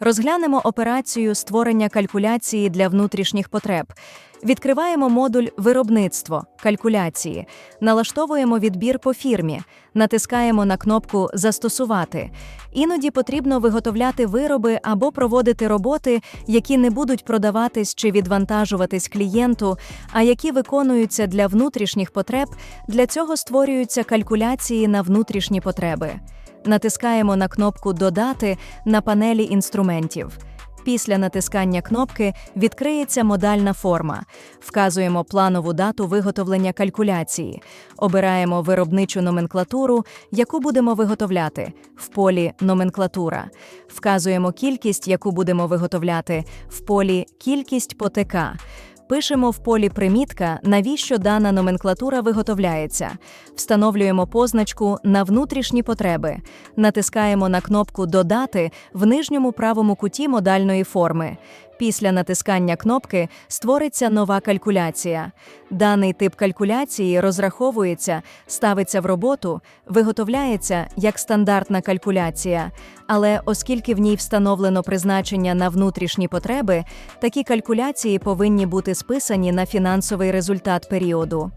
Розглянемо операцію створення калькуляції для внутрішніх потреб. Відкриваємо модуль Виробництво калькуляції, налаштовуємо відбір по фірмі, натискаємо на кнопку Застосувати. Іноді потрібно виготовляти вироби або проводити роботи, які не будуть продаватись чи відвантажуватись клієнту, а які виконуються для внутрішніх потреб. Для цього створюються калькуляції на внутрішні потреби. Натискаємо на кнопку Додати на панелі інструментів. Після натискання кнопки відкриється модальна форма. Вказуємо планову дату виготовлення калькуляції. Обираємо виробничу номенклатуру, яку будемо виготовляти в полі Номенклатура. Вказуємо кількість, яку будемо виготовляти в полі Кількість по. Пишемо в полі примітка, навіщо дана номенклатура виготовляється. Встановлюємо позначку на внутрішні потреби. Натискаємо на кнопку Додати в нижньому правому куті модальної форми. Після натискання кнопки створиться нова калькуляція. Даний тип калькуляції розраховується, ставиться в роботу, виготовляється як стандартна калькуляція. Але оскільки в ній встановлено призначення на внутрішні потреби, такі калькуляції повинні бути списані на фінансовий результат періоду.